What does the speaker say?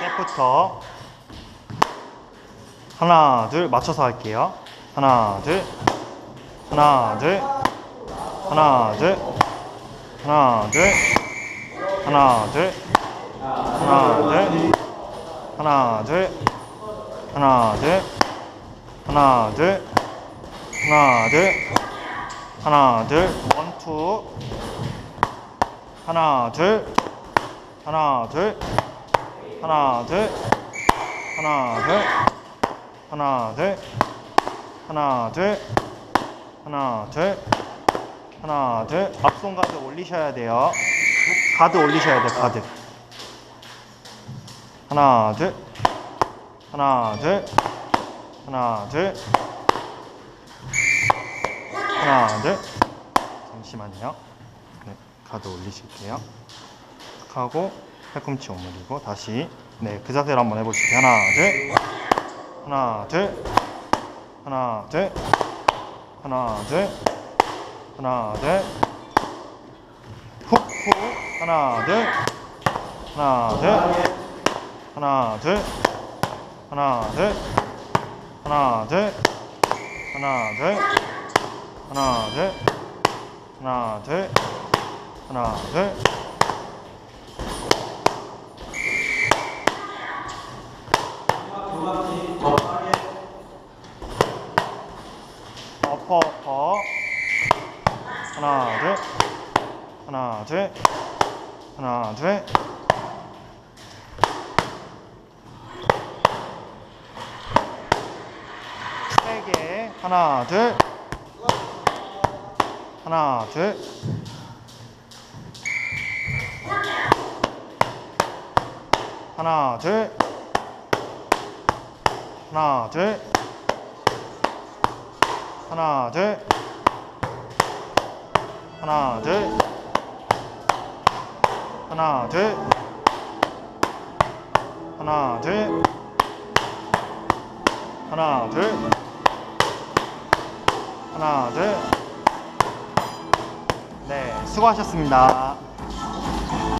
잽부터 하나 둘 맞춰서 할게요. 하나 둘 하나 둘 하나 둘 하나 둘 하나 둘 하나 둘 하나 둘 하나 둘 하나 둘 하나 둘 하나 둘 원투 하나 둘 하나 둘 하나 둘 하나 둘 하나 둘 하나 둘 하나 둘 하나 둘 앞손 가드 올리셔야 돼요 가드 올리셔야 돼 가드 하나 둘 하나 둘 하나 둘 하나 둘 잠시만요 네 가드 올리실게요 하고 팔꿈치 오므리고 다시 네 그 자세로 한번 해보실게요 하나 둘 하나 둘 하나 둘 하나 둘 하나 둘 훅훅 하나 둘 하나 둘 하나 둘 하나 둘 하나 둘. 하나 둘. 하나 둘. 하나 둘. 하나 둘. 엎어 엎어 하나 둘. 하나 둘. 하나 둘 세개 하나 둘. 하나 둘. 하나 둘. 하나 둘. 하나 둘. 하나 둘. 하나 둘. 하나 둘. 하나 둘 하나 둘네 수고하셨습니다.